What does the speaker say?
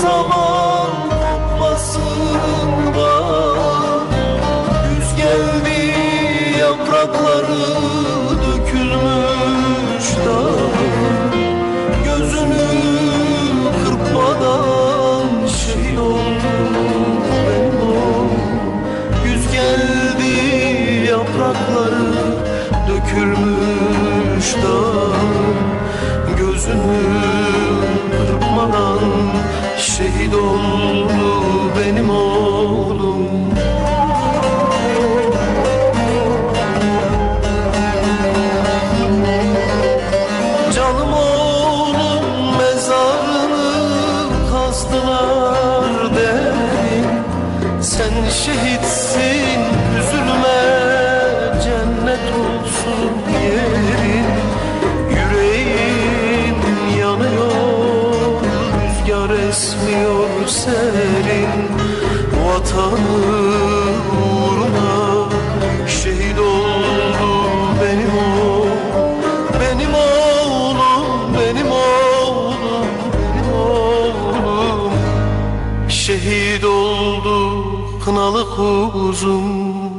zaman kopmasın bak Güz geldi yaprakları dökülmüş da Gözünü kırpmadan şehit oldu. Benim oğlum Güz geldi yaprakları dökülmüş kazdılar derin Sen şehitsin üzülme cennet olsun yerin Yüreğim yanıyor rüzgar esmiyor serin. Vatanı Şehit oldu kınalı kuzum